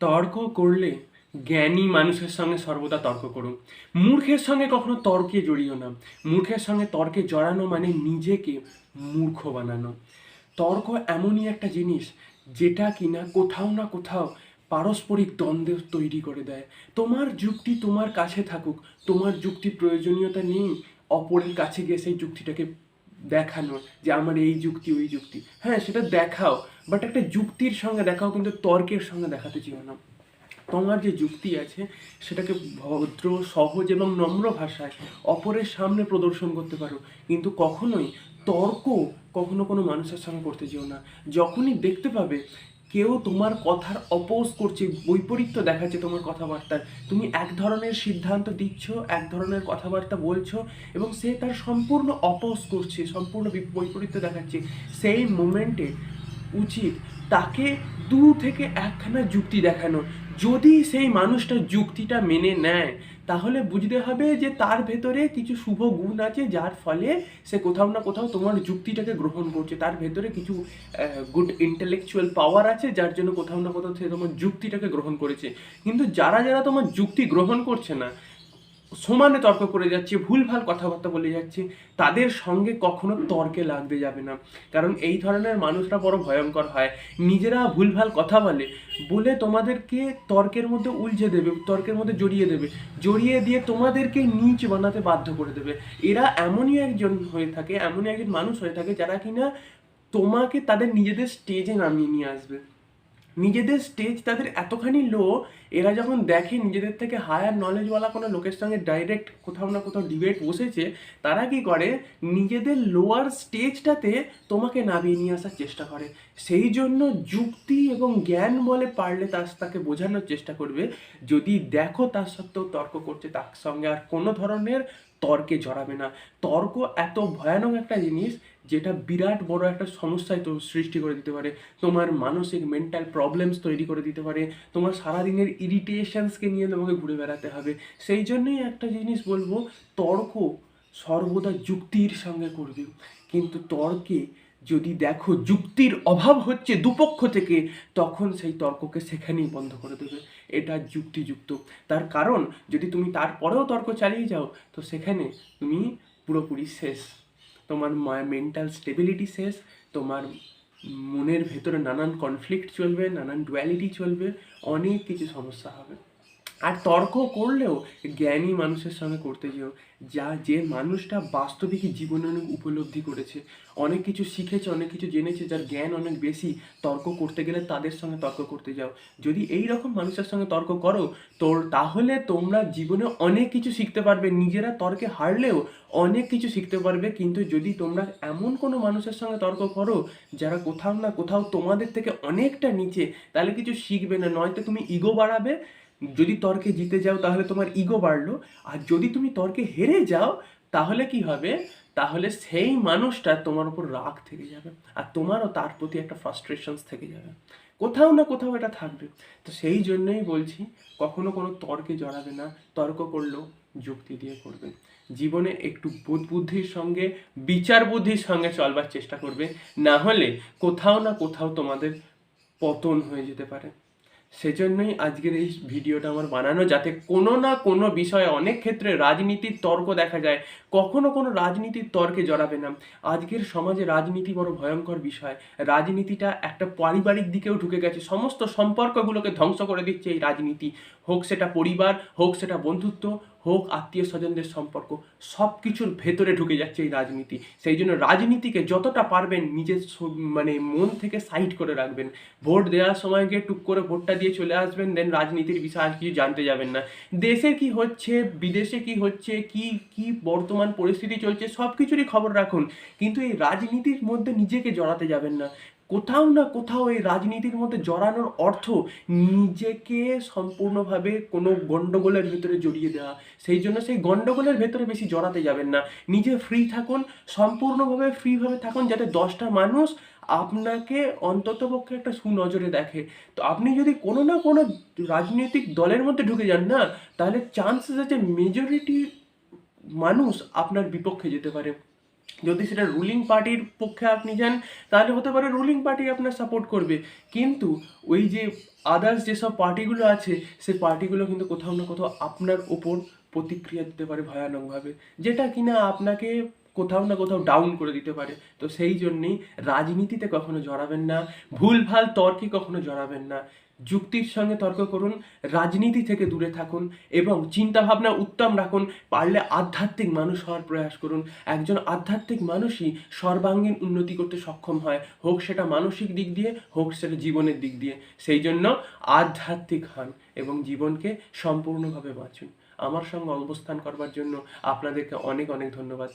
তর্ক করলে জ্ঞানী মানুষের সঙ্গে সর্বদা তর্ক করুন। মূর্খের সঙ্গে কখনো তর্কে জড়িও না। মূর্খের সঙ্গে তর্কে জড়ানো মানে নিজেকে মূর্খ বানানো। তর্ক এমনই একটা জিনিস যেটা কিনা কোথাও না কোথাও পারস্পরিক দ্বন্দ্ব তৈরি করে দেয়। তোমার যুক্তি তোমার কাছে থাকুক, তোমার যুক্তি প্রয়োজনীয়তা নেই, অপরের কাছে গিয়ে সেই যুক্তিটাকে দেখানোর যে আমার এই যুক্তি, ওই যুক্তি। হ্যাঁ সেটা দেখাও বাট একটা যুক্তির সঙ্গে দেখাও কিন্তু তর্কের সঙ্গে দেখাতে চেও না। তোমার যে যুক্তি আছে, সেটাকে ভদ্র, সহজ এবং নম্র ভাষায় অপরের সামনে প্রদর্শন করতে পারো। কিন্তু কখনোই তর্ক কখনো কোনো মানুষের সঙ্গে করতে যেও না। যখনই দেখতে পাবে কেউ তোমার কথার অপোজ করছে, বৈপরীত্য দেখাচ্ছে তোমার কথাবার্তার তুমি এক ধরনের সিদ্ধান্ত দিচ্ছ, এক ধরনের কথাবার্তা বলছো এবং সে তার সম্পূর্ণ অপোজ করছে, সম্পূর্ণ বৈপরীত্য দেখাচ্ছে। সেই মোমেন্টে উচিত তাকে দু থেকে একখানা যুক্তি দেখানো। যদি সেই মানুষটা যুক্তিটা মেনে নেয়, তাহলে বুঝতে হবে যে তার ভেতরে কিছু শুভ গুণ আছে, যার ফলে সে কোথাও না কোথাও তোমার যুক্তিটাকে গ্রহণ করছে। তার ভেতরে কিছু গুড ইন্টেলেকচুয়াল পাওয়ার আছে, যার জন্য কোথাও না কোথাও সে তোমার যুক্তিটাকে গ্রহণ করেছে। কিন্তু যারা যারা তোমার যুক্তি গ্রহণ করছে না সমানে তর্ক করে যাচ্ছে, ভুলভাল কথাবার্তা বলে যাচ্ছে, তাদের সঙ্গে কখনো তর্কে লাগতে যাবে না। কারণ এই ধরনের মানুষরা বড় ভয়ঙ্কর হয়। নিজেরা ভুলভাল কথা বলে বলে তোমাদেরকে তর্কের মধ্যে উলঝে দেবে, তর্কের মধ্যে জড়িয়ে দেবে। জড়িয়ে দিয়ে তোমাদেরকে নিচ বানাতে বাধ্য করে দেবে। এরা এমনই একজন হয়ে থাকে, এমনই একজন মানুষ হয়ে থাকে যারা কিনা তোমাকে তাদের নিজেদের স্টেজে নামিয়ে নিয়ে আসবে। নিজেদের স্টেজ তাদের এতখানি লো এরা যখন দেখে নিজেদের থেকে হায়ার নলেজওয়ালা কোনো লোকের সঙ্গে ডাইরেক্ট কোথাও না কোথাও ডিবেট বসেছে, তারা কি করে? নিজেদের লোয়ার স্টেজটাতে তোমাকে নামিয়ে নিয়ে আসার চেষ্টা করে। সেই জন্য যুক্তি এবং জ্ঞান বলে পারলে তার তাকে বোঝানোর চেষ্টা করবে। যদি দেখো তার সত্ত্বেও তর্ক করছে, তার সঙ্গে আর কোনো ধরনের তর্কে জড়াবে না। তর্ক এত ভয়ানক একটা জিনিস যেটা বিরাট বড় একটা সমস্যায় তো সৃষ্টি করে দিতে পারে। তোমার মানসিক মেন্টাল প্রবলেমস তৈরি করে দিতে পারে। তোমার সারাদিনের ইরিটেশনসকে নিয়ে তোমাকে ঘুরে বেড়াতে হবে। সেই জন্যই একটা জিনিস বলব, তর্ক সর্বদা যুক্তির সঙ্গে করবে। কিন্তু তর্কে যদি দেখো যুক্তির অভাব হচ্ছে দুপক্ষ থেকে, তখন সেই তর্ককে সেখানেই বন্ধ করে দেবে। এটা যুক্তিযুক্ত। তার কারণ, যদি তুমি তারপরেও তর্ক চালিয়ে যাও, তো সেখানে তুমি পুরোপুরি শেষ। তোমার মেন্টাল স্টেবিলিটি শেষ, তোমার মনের ভেতরে নানান কনফ্লিক্ট চলবে, নানান ডুয়ালিটি চলবে, অনেক কিছু সমস্যা হবে। আর তর্ক করলেও জ্ঞানী মানুষের সঙ্গে করতে যেও। যা, যে মানুষটা বাস্তবিক জীবনে অনেক উপলব্ধি করেছে, অনেক কিছু শিখেছে, অনেক কিছু জেনেছে, যার জ্ঞান অনেক বেশি, তর্ক করতে গেলে তাদের সঙ্গে তর্ক করতে যাও। যদি এই রকম মানুষের সঙ্গে তর্ক করো তোর তাহলে তোমরা জীবনে অনেক কিছু শিখতে পারবে, নিজেরা তর্কে হারলেও অনেক কিছু শিখতে পারবে, কিন্তু যদি তোমরা এমন কোনো মানুষের সঙ্গে তর্ক করো, যারা কোথাও না কোথাও তোমাদের থেকে অনেকটা নিচে, তাহলে কিছু শিখবে না, নয়তো তুমি ইগো বাড়াবে যদি তর্কে জিতে যাও, তাহলে তোমার ইগো বাড়লো। আর যদি তুমি তর্কে হেরে যাও, তাহলে কি হবে? তাহলে সেই মানুষটা তোমার উপর রাগ থেকে যাবে আর তোমারও তার প্রতি একটা ফ্রাস্ট্রেশনস থেকে যাবে। কোথাও না কোথাও এটা থাকবে। তো সেই জন্যই বলছি, কখনো কোনো তর্কে জড়াবে না, তর্ক করলেও যুক্তি দিয়ে করবে। জীবনে একটু বোধ বুদ্ধির সঙ্গে, বিচার বুদ্ধির সঙ্গে চলবার চেষ্টা করবে। না হলে কোথাও না কোথাও তোমাদের পতন হয়ে যেতে পারে। সেজন্যই আজকের এই ভিডিওটা আমার বানানো, যাতে কোনো না কোনো বিষয়ে অনেক ক্ষেত্রে রাজনীতির তর্ক দেখা যায়। কখনো কোনো রাজনীতির তর্কে জড়াবে না। আজকের সমাজে রাজনীতি বড় ভয়ঙ্কর বিষয়। রাজনীতিটা একটা পারিবারিক দিকেও ঢুকে গেছে। সমস্ত সম্পর্কগুলোকে ধ্বংস করে দিচ্ছে এই রাজনীতি। হোক সেটা পরিবার, হোক সেটা বন্ধুত্ব, হোক আত্মীয় স্বজনদের সম্পর্ক সব কিছুর ভেতরে ঢুকে যাচ্ছে এই রাজনীতি। সেই জন্য রাজনীতিকে যতটা পারবেন নিজের মানে মন থেকে সাইড করে রাখবেন। ভোট দেওয়ার সময় গিয়ে টুক করে ভোটটা দিয়ে চলে আসবেন দেন রাজনীতির বিষয়ে আর কিছু জানতে যাবেন না। দেশে কি হচ্ছে, বিদেশে কি হচ্ছে, কি কি বর্তমান পরিস্থিতি চলছে সব কিছুরই খবর রাখুন। কিন্তু এই রাজনীতির মধ্যে নিজেকে জড়াতে যাবেন না। কোথাও না কোথাও এই রাজনীতির মধ্যে জড়ানোর অর্থ নিজেকে সম্পূর্ণভাবে কোনো গণ্ডগোলের ভেতরে জড়িয়ে দেওয়া। সেই জন্য সেই গণ্ডগোলের ভেতরে বেশি জড়াতে যাবেন না। নিজে ফ্রি থাকুন, সম্পূর্ণভাবে ফ্রিভাবে থাকুন যাতে দশটা মানুষ আপনাকে অন্ততপক্ষে একটা সুনজরে দেখে। তো আপনি যদি কোনো না কোনো রাজনৈতিক দলের মধ্যে ঢুকে যান না, তাহলে চান্সেস আছে মেজরিটি মানুষ আপনার বিপক্ষে যেতে পারে। যদি সেটা রুলিং পার্টির পক্ষে আপনি যান, তাহলে হতে পারে রুলিং পার্টি আপনার সাপোর্ট করবে। কিন্তু ওই যে আদার্স যেসব পার্টিগুলো আছে সেই পার্টিগুলো কিন্তু কোথাও না কোথাও আপনার ওপর প্রতিক্রিয়া দিতে পারে ভয়ানকভাবে, যেটা কিনা আপনাকে কোথাও না কোথাও ডাউন করে দিতে পারে। তো সেই জন্যেই রাজনীতিতে কখনো জড়াবেন না, ভুলভাল তর্কে কখনো জড়াবেন না। যুক্তির সঙ্গে তর্ক করুন, রাজনীতি থেকে দূরে থাকুন এবং চিন্তাভাবনা উত্তম রাখুন, পারলে আধ্যাত্মিক মানুষ হওয়ার প্রয়াস করুন। একজন আধ্যাত্মিক মানুষই সর্বাঙ্গীন উন্নতি করতে সক্ষম হয়, হোক সেটা মানসিক দিক দিয়ে, হোক সেটা জীবনের দিক দিয়ে। সেই জন্য আধ্যাত্মিক হন এবং জীবনকে সম্পূর্ণভাবে বাঁচুন। আমার সঙ্গে অবস্থান করবার জন্য আপনাদেরকে অনেক অনেক ধন্যবাদ।